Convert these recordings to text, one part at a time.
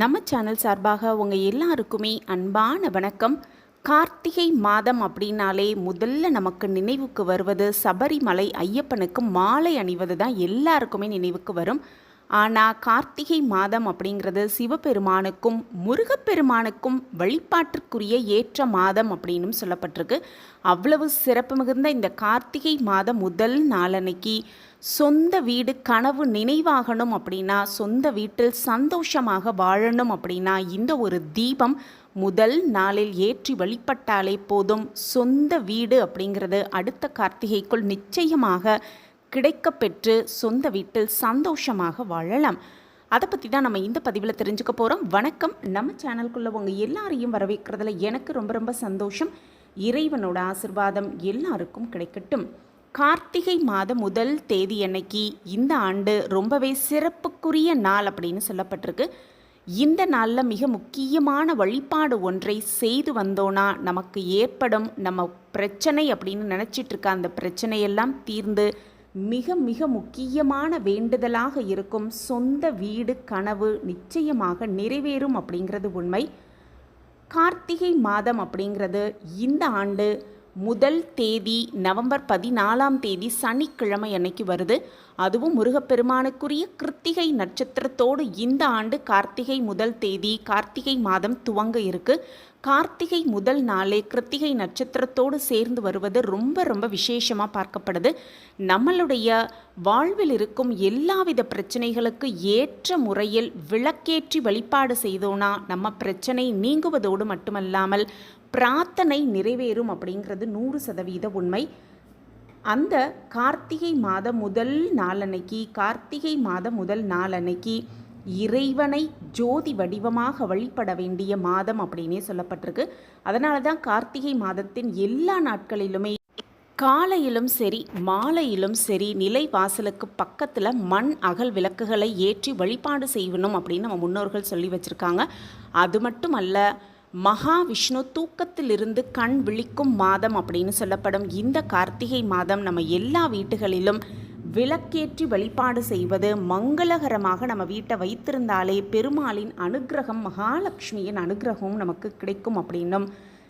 நம்ம சேனல் சார்பாக உங்கள் எல்லாருக்குமே அன்பான வணக்கம். கார்த்திகை மாதம் அப்படின்னாலே முதல்ல நமக்கு நினைவுக்கு வருவது சபரிமலை ஐயப்பனுக்கு மாலை அணிவது தான் எல்லாருக்குமே நினைவுக்கு வரும். ஆனால் கார்த்திகை மாதம் அப்படிங்கிறது சிவபெருமானுக்கும் முருகப்பெருமானுக்கும் வழிபாட்டிற்குரிய ஏற்ற மாதம் அப்படின்னும் சொல்லப்பட்டிருக்கு. அவ்வளவு சிறப்பு மிகுந்த இந்த கார்த்திகை மாதம் முதல் நாளன்னைக்கு சொந்த வீடு கனவு நினைவாகணும் அப்படின்னா சொந்த வீட்டில் சந்தோஷமாக வாழணும் அப்படின்னா இந்த ஒரு தீபம் முதல் நாளில் ஏற்றி வழிபட்டாலே போதும். சொந்த வீடு அப்படிங்கிறது அடுத்த கார்த்திகைக்குள் நிச்சயமாக கிடைக்கப்பெற்று சொந்த வீட்டில் சந்தோஷமாக வாழலாம். அதை பற்றி தான் நம்ம இந்த பதிவில் தெரிஞ்சுக்க போகிறோம் வணக்கம். நம்ம சேனலுக்குள்ளே உங்கள் எல்லாரையும் வரவேற்கிறதுல எனக்கு ரொம்ப ரொம்ப சந்தோஷம். இறைவனோட ஆசிர்வாதம் எல்லாருக்கும் கிடைக்கட்டும். கார்த்திகை மாதம் முதல் தேதி அன்னைக்கு இந்த ஆண்டு ரொம்பவே சிறப்புக்குரிய நாள் அப்படின்னு சொல்லப்பட்டிருக்கு. இந்த நாளில் மிக முக்கியமான வழிபாடு ஒன்றை செய்து வந்தோன்னா நமக்கு ஏற்படும் நம்ம பிரச்சனை அப்படின்னு நினச்சிட்டு இருக்க அந்த பிரச்சனையெல்லாம் தீர்ந்து மிக மிக முக்கியமான வேண்டுதலாக இருக்கும் சொந்த வீடு கனவு நிச்சயமாக நிறைவேறும் அப்படிங்கிறது உண்மை. கார்த்திகை மாதம் அப்படிங்கிறது இந்த ஆண்டு முதல் தேதி நவம்பர் பதினாலாம் தேதி சனிக்கிழமை அன்னைக்கு வருது. அதுவும் முருகப்பெருமானுக்குரிய கிருத்திகை நட்சத்திரத்தோடு இந்த ஆண்டு கார்த்திகை முதல் தேதி கார்த்திகை மாதம் துவங்க இருக்கு. கார்த்திகை முதல் நாளே கிருத்திகை நட்சத்திரத்தோடு சேர்ந்து வருவது ரொம்ப ரொம்ப விசேஷமாக பார்க்கப்படுது. நம்மளுடைய வாழ்வில் இருக்கும் எல்லாவித பிரச்சனைகளுக்கு ஏற்ற முறையில் விளக்கேற்றி வழிபாடு செய்தோன்னா நம்ம பிரச்சனை நீங்குவதோடு மட்டுமல்லாமல் பிரார்த்தனை நிறைவேறும் அப்படிங்கிறது நூறு சதவீத உண்மை. அந்த கார்த்திகை மாத முதல் நாளன்னைக்கு கார்த்திகை மாத முதல் நாளன்னைக்கு இறைவனை ஜோதி வடிவமாக வழிபட வேண்டிய மாதம் அப்படின்னே சொல்லப்பட்டிருக்கு. அதனால தான் கார்த்திகை மாதத்தின் எல்லா நாட்களிலுமே காலையிலும் சரி மாலையிலும் சரி நிலை வாசலுக்கு பக்கத்தில் மண் அகல் விளக்குகளை ஏற்றி வழிபாடு செய்யணும் அப்படின்னு நம்ம முன்னோர்கள் சொல்லி வச்சுருக்காங்க. அது மட்டும் அல்ல மகாவிஷ்ணு தூக்கத்திலிருந்து கண் விழிக்கும் மாதம் அப்படின்னு சொல்லப்படும். இந்த கார்த்திகை மாதம் நம்ம எல்லா வீட்டுகளிலும் விளக்கேற்றி வழிபாடு செய்வது மங்களகரமாக நம்ம வீட்டை வைத்திருந்தாலே பெருமாளின் அனுகிரகம் மகாலட்சுமியின் அனுகிரகமும் நமக்கு கிடைக்கும் அப்படின்னும்.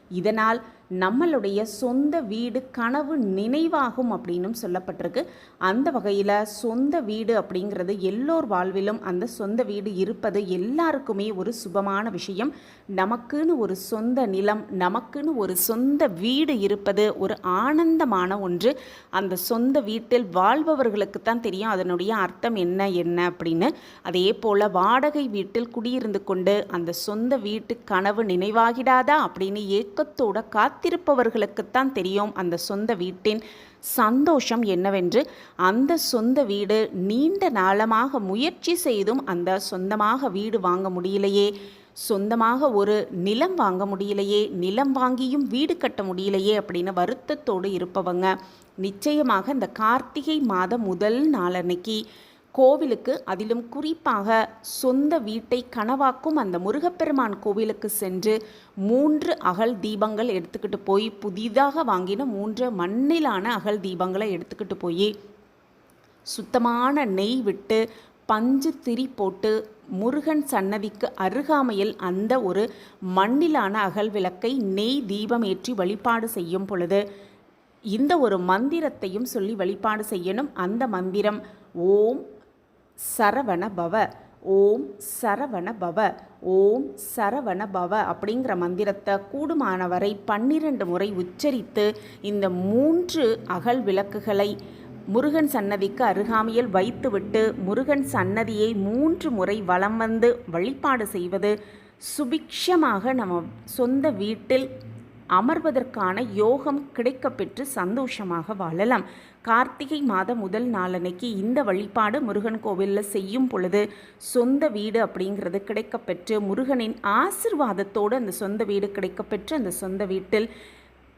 இதனால் நம்மளுடைய சொந்த வீடு கனவு நினைவாகும் அப்படின்னும் சொல்லப்பட்டிருக்கு. அந்த வகையில் சொந்த வீடு அப்படிங்கிறது எல்லோர் வாழ்விலும் அந்த சொந்த வீடு இருப்பது எல்லாருக்குமே ஒரு சுபமான விஷயம். நமக்குன்னு ஒரு சொந்த நிலம் நமக்குன்னு ஒரு சொந்த வீடு இருப்பது ஒரு ஆனந்தமான ஒன்று. அந்த சொந்த வீட்டில் வாழ்பவர்களுக்கு தான் தெரியும் அதனுடைய அர்த்தம் என்ன என்ன அப்படின்னு. அதே போல் வாடகை வீட்டில் குடியிருந்து கொண்டு அந்த சொந்த வீட்டு கனவு நினைவாகிடாதா அப்படின்னு ஏக்கத்தோட காத்திருப்பவர்களுக்குத்தான் தெரியும் அந்த சொந்த வீட்டின் சந்தோஷம் என்னவென்று. அந்த சொந்த வீடு நீண்ட நாளமாக முயற்சி செய்தும் அந்த சொந்தமாக வீடு வாங்க முடியலையே. சொந்தமாக ஒரு நிலம் வாங்க முடியலையே. நிலம் வாங்கியும் வீடு கட்ட முடியலையே அப்படின்னு வருத்தத்தோடு இருப்பவங்க. நிச்சயமாக இந்த கார்த்திகை மாதம் முதல் நாளன்னைக்கு கோவிலுக்கு அதிலும் குறிப்பாக சொந்த வீட்டை கனவாக்கும் அந்த முருகப்பெருமான் கோவிலுக்கு சென்று மூன்று அகல் தீபங்கள் எடுத்துக்கிட்டு போய் புதிதாக வாங்கின மூன்று மண்ணிலான அகல் தீபங்களை எடுத்துக்கிட்டு போய் சுத்தமான நெய் விட்டு பஞ்சு திரி போட்டு முருகன் சன்னதிக்கு அருகாமையில் அந்த ஒரு மண்ணிலான அகல் விளக்கை நெய் தீபம் ஏற்றி வழிபாடு செய்யும் பொழுது இந்த ஒரு மந்திரத்தையும் சொல்லி வழிபாடு செய்யணும். அந்த மந்திரம் ஓம் சரவண பவ ஓம் சரவண பவ ஓம் சரவண பவ அப்படிங்கிற மந்திரத்தை கூடுமானவரை பன்னிரண்டு முறை உச்சரித்து இந்த மூன்று அகல் விளக்குகளை முருகன் சன்னதிக்கு அருகாமையில் வைத்துவிட்டு முருகன் சன்னதியை மூன்று முறை வலம் வந்து வழிபாடு செய்வது சுபிக்ஷமாக நம்ம சொந்த வீட்டில் அமர்வதற்கான யோகம் கிடைக்கப்பெற்று சந்தோஷமாக வாழலாம். கார்த்திகை மாத முதல் நாளன்னைக்கு இந்த வழிபாடு முருகன் கோவிலில் செய்யும் பொழுது சொந்த வீடு அப்படிங்கிறது கிடைக்கப்பெற்று முருகனின் ஆசிர்வாதத்தோடு அந்த சொந்த வீடு கிடைக்கப்பெற்று அந்த சொந்த வீட்டில்